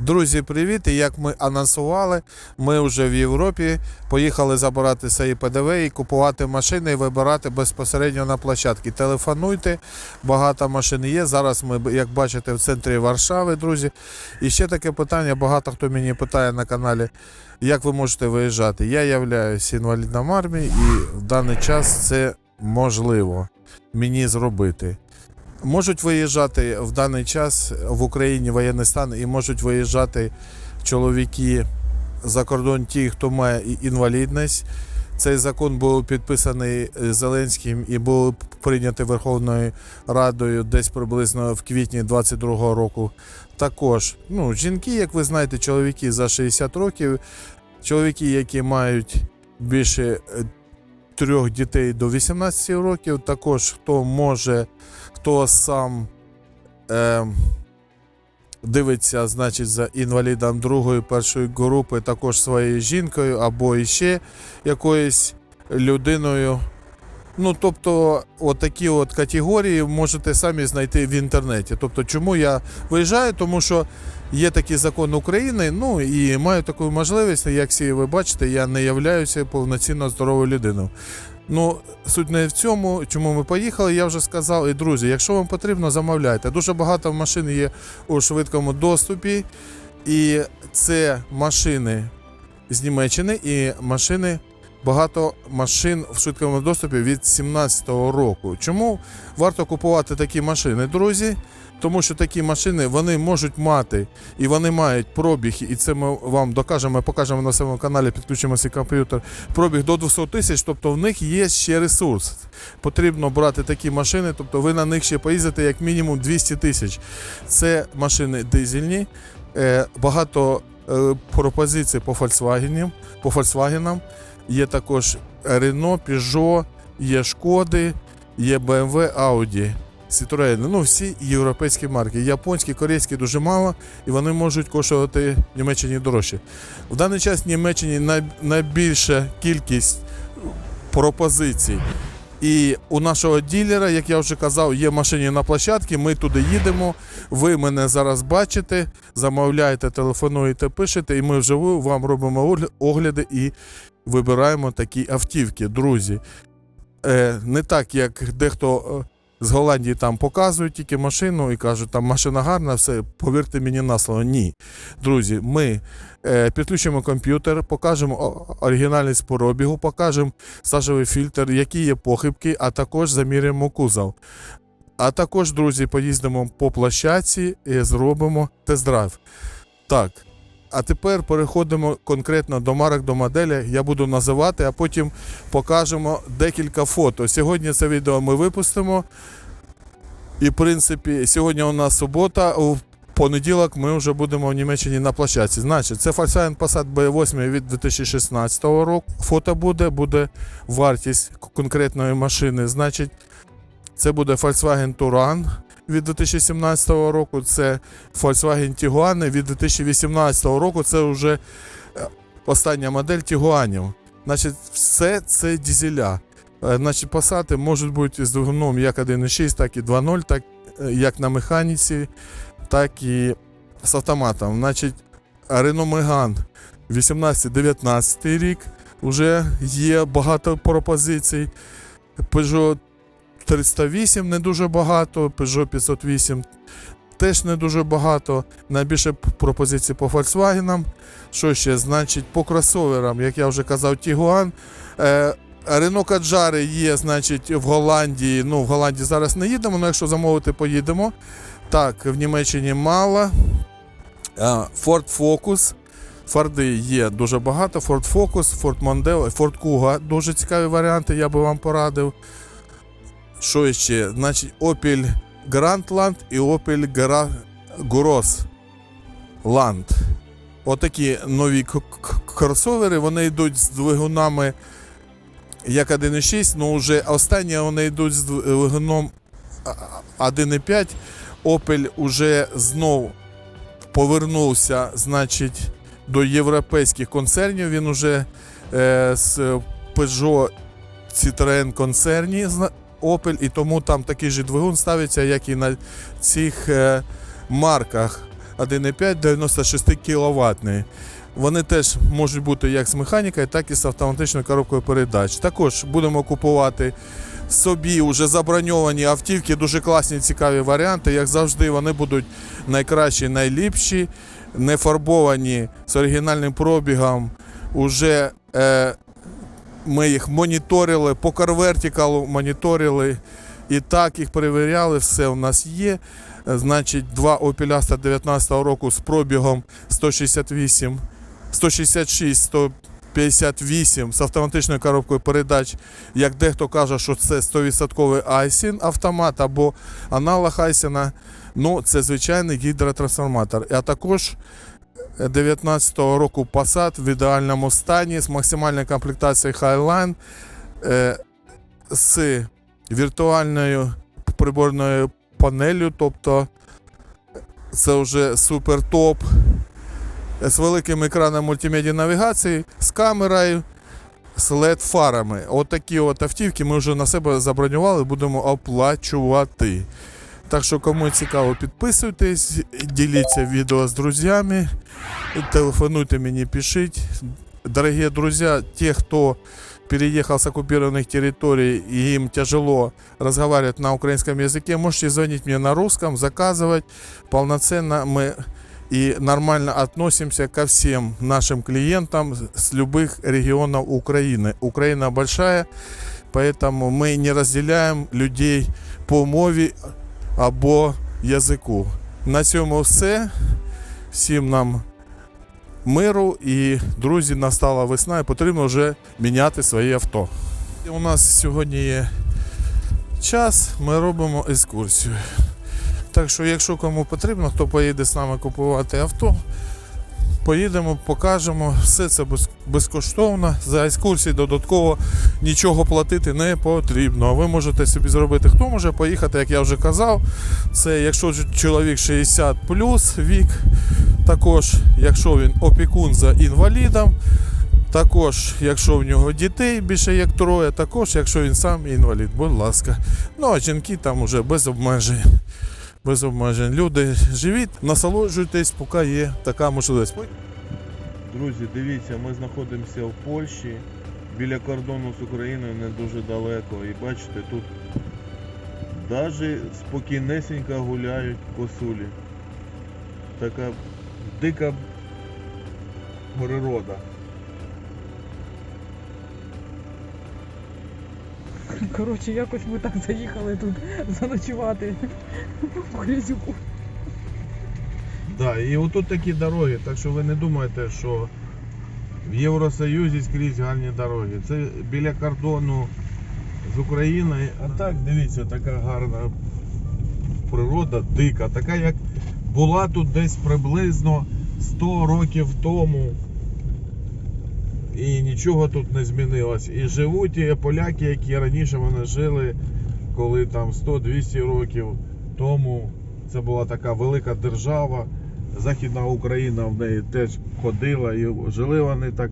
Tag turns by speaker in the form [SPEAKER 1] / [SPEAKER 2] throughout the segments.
[SPEAKER 1] Друзі, привіт! І як ми анонсували, ми вже в Європі поїхали забирати свої ПДВ і купувати машини і вибирати безпосередньо на площадці. Телефонуйте, багато машин є. Зараз ми, як бачите, в центрі Варшави, друзі. І ще таке питання: багато хто мені питає на каналі, як ви можете виїжджати. Я являюсь інвалідом армії, і в даний час це можливо мені зробити. Можуть виїжджати в даний час в Україні воєнний стан і можуть виїжджати чоловіки за кордон, ті, хто має інвалідність. Цей закон був підписаний Зеленським і був прийнятий Верховною Радою десь приблизно в квітні 22-го року. Також ну, жінки, як ви знаєте, чоловіки за 60 років, чоловіки, які мають більше е, трьох дітей до 18 років, також хто може хто сам е, дивиться, значить, за інвалідом другої, першої групи, також своєю жінкою або іще якоюсь людиною. Ну, тобто, отакі от категорії можете самі знайти в інтернеті. Тобто, чому я виїжджаю? Тому що є такий закон України, ну і маю таку можливість, як всі ви бачите, я не являюся повноцінно здоровою людиною. Ну, суть не в цьому, чому ми поїхали, я вже сказав. І друзі, якщо вам потрібно, замовляйте. Дуже багато машин є у швидкому доступі, і це машини з Німеччини і машини. Багато машин в швидкому доступі від 17-го року. Чому варто купувати такі машини, друзі? Тому що такі машини вони можуть мати і вони мають пробіг, і це ми вам докажемо, покажемо на своєму каналі, підключимо свій комп'ютер. Пробіг до 200 тисяч, тобто в них є ще ресурс. Потрібно брати такі машини, тобто ви на них ще поїздите як мінімум 200 тисяч. Це машини дизельні, е, багато е, пропозицій по Volkswagen, по Volkswagen. Є також Renault, Peugeot, є Шкоди, є BMW, Audi. Citroen, ну всі європейські марки. Японські, корейські дуже мало, і вони можуть коштувати в Німеччині дорожче. В даний час в Німеччині найбільша кількість пропозицій. І у нашого ділера, як я вже казав, є машині на площадці, ми туди їдемо. Ви мене зараз бачите, замовляєте, телефонуєте, пишете, і ми вживу вам робимо огляди і вибираємо такі автівки, друзі. Е, не так, як дехто е, з Голландії там показують тільки машину і кажуть, там машина гарна, все, повірте мені на слово. Ні. Друзі, ми е, підключимо комп'ютер, покажемо оригінальність пробігу, покажемо стажовий фільтр, які є похибки, а також заміряємо кузов. А також, друзі, поїздимо по площадці і зробимо тест-драйв. Так. А тепер переходимо конкретно до марок, до моделі. Я буду називати, а потім покажемо декілька фото. Сьогодні це відео ми випустимо. І, в принципі, сьогодні у нас субота. У понеділок ми вже будемо в Німеччині на площадці. Значить, це Volkswagen Passat B8 від 2016 року. Фото буде, буде вартість конкретної машини. Значить, це буде Volkswagen Touran від 2017 року. Це Volkswagen Tiguan від 2018 року. Це вже е, остання модель Тігуанів. Значить, все це дізеля. Е, Значить, посади можуть бути з двигуном як 1.6, так і 2.0, так е, як на механіці, так і з автоматом. Значить, Renault Megane 18-19 рік. Вже є багато пропозицій. Peugeot 308 не дуже багато, Peugeot 508 теж не дуже багато. Найбільше п- пропозицій по Volkswagen. Що ще? Значить, по кросоверам, як я вже казав, Tiguan. Renault Kadjar є, значить, в Голландії. Ну, в Голландії зараз не їдемо, але якщо замовити, поїдемо. Так, в Німеччині мало. Е, Ford Focus. Форди є дуже багато. Ford Focus, Ford Mondeo, Ford Kuga. Дуже цікаві варіанти, я би вам порадив. Що ще? Значить, Opel Grandland і Opel Goros Land. Отакі нові кросовери, вони йдуть з двигунами як 1.6, ну вже останні вони йдуть з двигуном 1.5. Opel уже знов повернувся, значить, до європейських концернів. Він уже е, з Peugeot Citroën концерні Opel, і тому там такий же двигун ставиться, як і на цих е, марках. 1,5 96 кВт. Вони теж можуть бути як з механікою, так і з автоматичною коробкою передач. Також будемо купувати собі вже заброньовані автівки, дуже класні, цікаві варіанти. Як завжди, вони будуть найкращі, найліпші, не фарбовані з оригінальним пробігом. Уже е, ми їх моніторили, по карвертикалу моніторили. І так їх перевіряли, все у нас є. Значить, два Opel Astra 19 року з пробігом 168, 166, 158 з автоматичною коробкою передач. Як дехто каже, що це 100% Айсін автомат або аналог Айсіна. Ну, це звичайний гідротрансформатор. А також 19-го року Passat в ідеальному стані з максимальною комплектацією Highline е, з віртуальною приборною панелью, тобто це вже супер топ. З великим екраном мультимедіа навігації, з камерою, з led фарами. Отакі от автівки ми вже на себе забронювали, будемо оплачувати. Так що, кому цікаво, підписуйтесь, діліться відео з друзями, телефонуйте мені, пишіть. Дорогие друзья, те, кто переехал с оккупированных территорий и им тяжело разговаривать на украинском языке, можете звонить мне на русском, заказывать. Полноценно мы и нормально относимся ко всем нашим клиентам с любых регионов Украины. Украина большая, поэтому мы не разделяем людей по мові Або язику. На цьому все. Всім нам миру і друзі, настала весна і потрібно вже міняти своє авто. У нас сьогодні є час, ми робимо екскурсію. Так що, якщо кому потрібно, хто поїде з нами купувати авто, поїдемо, покажемо. Все це безкоштовно. За екскурсії додатково нічого платити не потрібно. Ви можете собі зробити, хто може поїхати, як я вже казав. Це якщо чоловік 60 вік, також, якщо він опікун за інвалідом, також, якщо в нього дітей більше як троє, також, якщо він сам інвалід, будь ласка. Ну а жінки там уже без обмежень. Без обмежень. Люди живіть, насолоджуйтесь, поки є така можливість.
[SPEAKER 2] Друзі, дивіться, ми знаходимося в Польщі, біля кордону з Україною не дуже далеко. І бачите, тут навіть спокійнесенько гуляють косулі. Така дика природа.
[SPEAKER 3] Коротше, якось ми так заїхали тут заночувати в Грязюку.
[SPEAKER 2] Да, і отут такі дороги, так що ви не думайте, що в Євросоюзі скрізь гарні дороги. Це біля кордону з Україною. А так, дивіться, така гарна природа, дика, така як була тут десь приблизно 100 років тому. І нічого тут не змінилось. І живуть і поляки, які раніше вони жили, коли там 100-200 років тому це була така велика держава. Західна Україна в неї теж ходила і жили вони так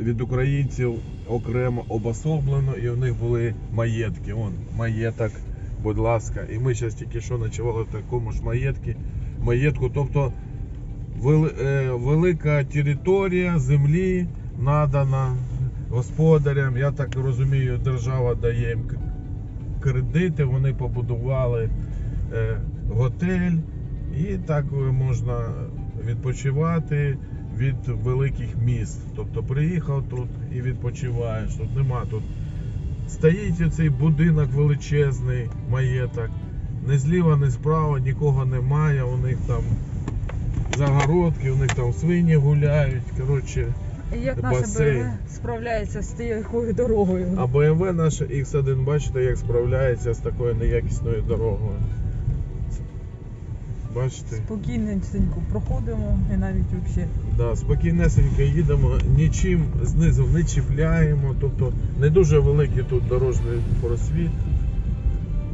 [SPEAKER 2] від українців окремо обособлено, і в них були маєтки. Вон, маєток, будь ласка. І ми зараз тільки що ночували в такому ж маєтки, маєтку. Тобто е, велика територія землі надана господарям. Я так розумію, держава дає їм кредити, вони побудували е, готель, і так е, можна відпочивати від великих міст. Тобто приїхав тут і відпочиваєш. Тут нема тут. Стоїть оцей будинок величезний, маєток. Не зліва, не справа, нікого немає. У них там загородки, у них там свині гуляють. Коротше,
[SPEAKER 3] як наша
[SPEAKER 2] Басейн.
[SPEAKER 3] БМВ справляється з тією дорогою.
[SPEAKER 2] а BMW наша X1, бачите, як справляється з такою неякісною дорогою. Бачите?
[SPEAKER 3] Спокійненько проходимо і навіть взагалі.
[SPEAKER 2] Да, спокійнесенько їдемо, нічим знизу не чіпляємо, тобто не дуже великий тут дорожній просвіт,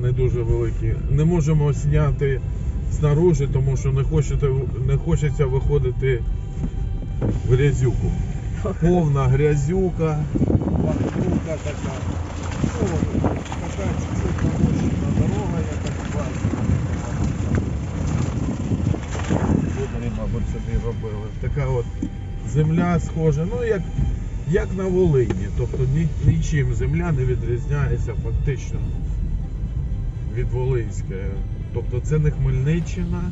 [SPEAKER 2] не дуже великий. Не можемо зняти снаружи, тому що не, хочете, не хочеться виходити в грязюку. Повна грязюка, пахнюка така. О, така чуть-чуть намощена дорога, я так бачу.
[SPEAKER 1] зробили. Така от земля схожа, ну як, як на Волині. Тобто ні, нічим земля не відрізняється фактично від Волинської. Тобто це не Хмельниччина,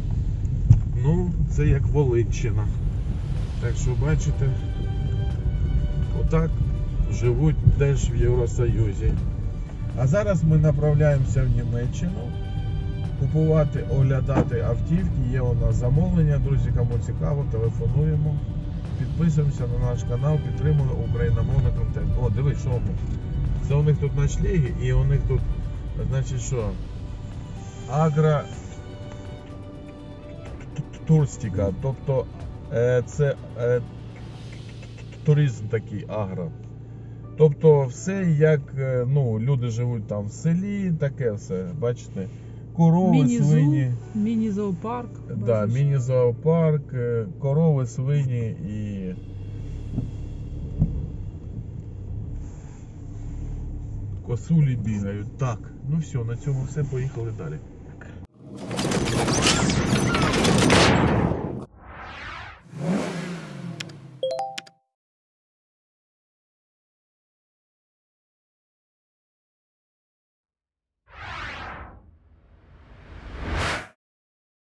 [SPEAKER 1] ну це як Волинщина. Так що бачите, отак живуть теж в Євросоюзі. А зараз ми направляємося в Німеччину купувати, оглядати автівки. Є у нас замовлення. Друзі, кому цікаво, телефонуємо. Підписуємося на наш канал, підтримуємо україномовний контент. О, дивись, що воно. Це у них тут ночліги і у них тут, значить що, агро турстика, тобто е, це е, туризм такий агро. Тобто все як е, ну, люди живуть там в селі, таке все, бачите. Корови,
[SPEAKER 3] Міні-зу,
[SPEAKER 1] свині,
[SPEAKER 3] міні-зоопарк.
[SPEAKER 1] да, міні-зоопарк, е, корови, свині і. Косулі бігають. Так, ну все, на цьому все, поїхали далі.